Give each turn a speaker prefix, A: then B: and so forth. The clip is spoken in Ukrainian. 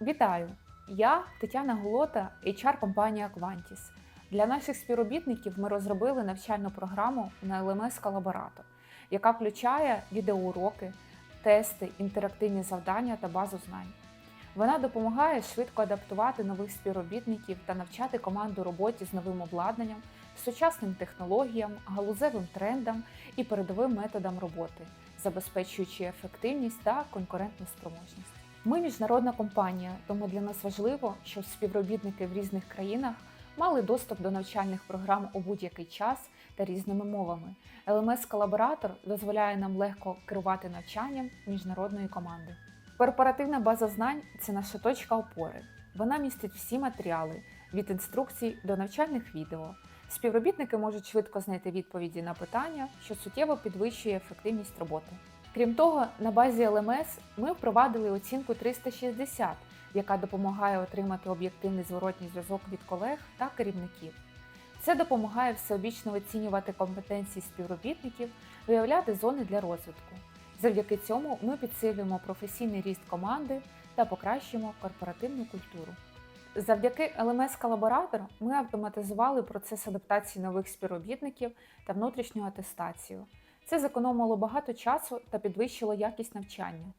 A: Вітаю! Я Тетяна Голота, HR компанія Quantis. Для наших співробітників ми розробили навчальну програму на LMS Collaborator, яка включає відеоуроки, тести, інтерактивні завдання та базу знань. Вона допомагає швидко адаптувати нових співробітників та навчати команду роботі з новим обладнанням, сучасним технологіям, галузевим трендам і передовим методам роботи, забезпечуючи ефективність та конкурентну спроможність. Ми міжнародна компанія, тому для нас важливо, щоб співробітники в різних країнах мали доступ до навчальних програм у будь-який час та різними мовами. LMS Collaborator дозволяє нам легко керувати навчанням міжнародної команди. Корпоративна база знань це наша точка опори. Вона містить всі матеріали від інструкцій до навчальних відео. Співробітники можуть швидко знайти відповіді на питання, що суттєво підвищує ефективність роботи. Крім того, на базі LMS ми впровадили оцінку 360, яка допомагає отримати об'єктивний зворотній зв'язок від колег та керівників. Це допомагає всеобічно оцінювати компетенції співробітників, виявляти зони для розвитку. Завдяки цьому ми підсилюємо професійний ріст команди та покращуємо корпоративну культуру. Завдяки LMS Collaborator ми автоматизували процес адаптації нових співробітників та внутрішню атестацію. Це зекономило багато часу та підвищило якість навчання.